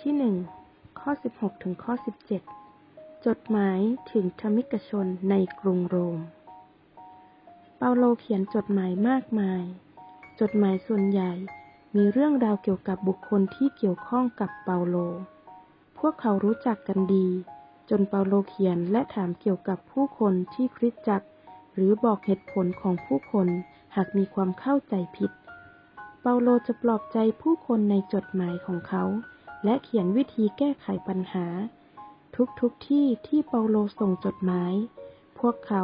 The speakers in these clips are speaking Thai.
ที่หนึ่งข้อ 16 ถึงข้อ 17 จดหมายถึงธรรมิกชนในกรุงโรม เปาโลเขียนจดหมายมากมาย จดหมายส่วนใหญ่มีเรื่องราวเกี่ยวกับบุคคลที่เกี่ยวข้องกับเปาโล พวกเขารู้จักกันดี จนเปาโลเขียนและถามเกี่ยวกับผู้คนที่คริสตจักร หรือบอกเหตุผลของผู้คนหากมีความเข้าใจผิด เปาโลจะปลอบใจผู้คนในจดหมายของเขา และเขียนวิธีแก้ไขปัญหา ทุกๆทที่ที่เปาโลส่งจดหมาย พวกเขา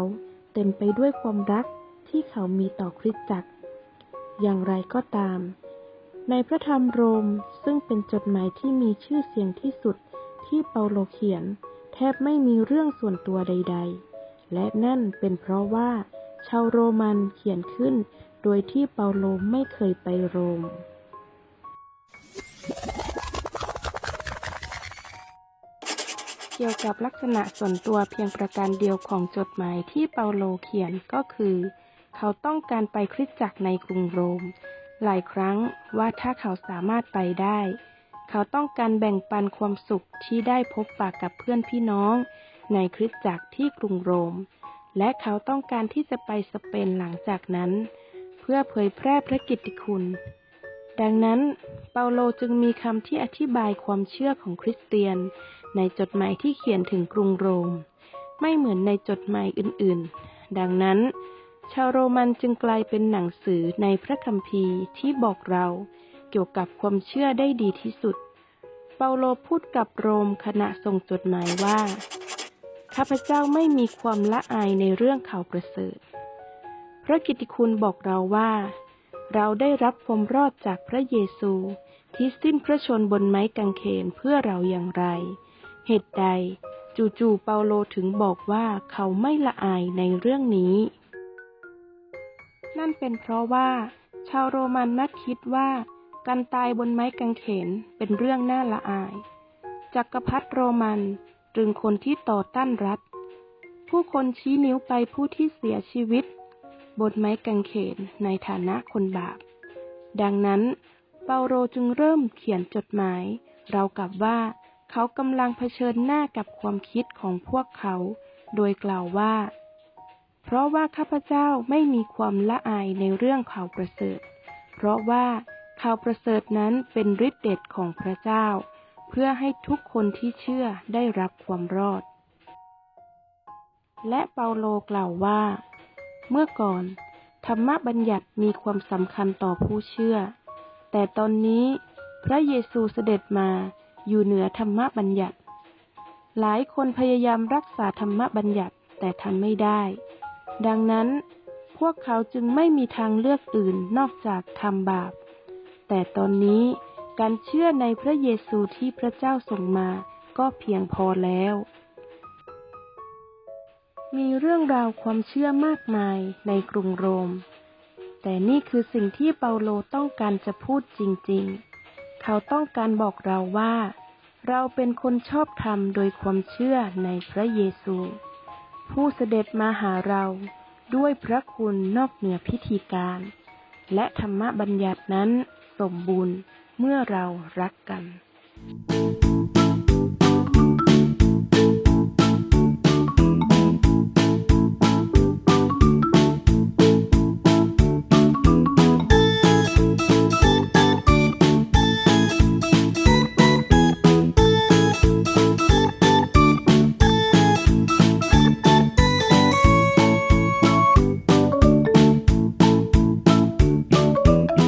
เต็มไปด้วยความรักที่เขามีต่อคริสตจักร อย่างไรก็ตาม ในพระธรรมโรมซึ่งเป็นจดหมายที่มีชื่อเสียงที่สุดที่เปาโลเขียน แทบไม่มีเรื่องส่วนตัวใด ๆ และนั่นเป็นเพราะว่า ชาวโรมันเขียนขึ้นโดยที่เปาโลไม่เคยไปโรม เกี่ยวกับลักษณะส่วนตัวเพียงประการเดียวของจดหมายที่เปาโลเขียนก็คือ เขาต้องการไปคริสตจักรในกรุงโรม หลายครั้งว่าถ้าเขาสามารถไปได้ เขาต้องการแบ่งปันความสุขที่ได้พบปะกับเพื่อนพี่น้อง ในคริสตจักรที่กรุงโรม และเขาต้องการที่จะไปสเปนหลังจากนั้น เพื่อเผยแพร่พระกิตติคุณ ดังนั้น เปาโลจึงมีคำที่อธิบายความเชื่อของคริสเตียน ในจดหมายที่เขียนถึงกรุงโรม ไม่เหมือนในจดหมายอื่นๆ ดังนั้น ชาวโรมันจึงกลายเป็นหนังสือในพระคัมภีร์ที่บอกเราเกี่ยวกับความเชื่อได้ดีที่สุด เปาโลพูดกับโรมขณะส่งจดหมายว่า ข้าพเจ้าไม่มีความละอายในเรื่องข่าวประเสริฐ พระกิตติคุณบอกเราว่า เราได้รับความรอดจากพระเยซูที่สิ้นพระชนบนไม้กางเขนเพื่อเราอย่างไร เหตุใด จู่ๆเปาโลถึงบอกว่าเขาไม่ละอายในเรื่องนี้ นั่นเป็นเพราะว่า ชาวโรมันมักคิดว่า การตายบนไม้กางเขนเป็นเรื่องน่าละอาย จักรพรรดิโรมันตรึงคนที่ต่อต้านรัฐ ผู้คนชี้นิ้วไปผู้ที่เสียชีวิต บนไม้กางเขนในฐานะคนบาป ดังนั้น เปาโลจึงเริ่มเขียนจดหมาย เรากับว่า เขากำลังเผชิญหน้ากับความคิดของพวกเขา โดยกล่าวว่า เพราะว่าข้าพเจ้าไม่มีความละอายในเรื่องข่าวประเสริฐ เพราะว่าข่าวประเสริฐนั้นเป็นฤทธิเดชของพระเจ้า เพื่อให้ทุกคนที่เชื่อได้รับความรอด และเปาโลกล่าวว่า เมื่อก่อน ธรรมบัญญัติมีความสำคัญต่อผู้เชื่อ แต่ตอนนี้พระเยซูเสด็จมา อยู่เหนือธรรมบัญญัติ หลายคนพยายามรักษาธรรมบัญญัติแต่ทำไม่ได้ ดังนั้นพวกเขาจึงไม่มีทางเลือกอื่นนอกจากทำบาป แต่ตอนนี้การเชื่อในพระเยซูที่พระเจ้าส่งมาก็เพียงพอแล้ว มีเรื่องราวความเชื่อมากมายในกรุงโรม แต่นี่คือสิ่งที่เปาโลต้องการจะพูดจริง ๆ เขาต้องการบอกเราว่า เราเป็นคนชอบธรรมโดยความเชื่อในพระเยซู ผู้เสด็จมาหาเราด้วยพระคุณนอกเหนือพิธีการ และธรรมบัญญัตินั้นสมบูรณ์เมื่อเรารักกัน thank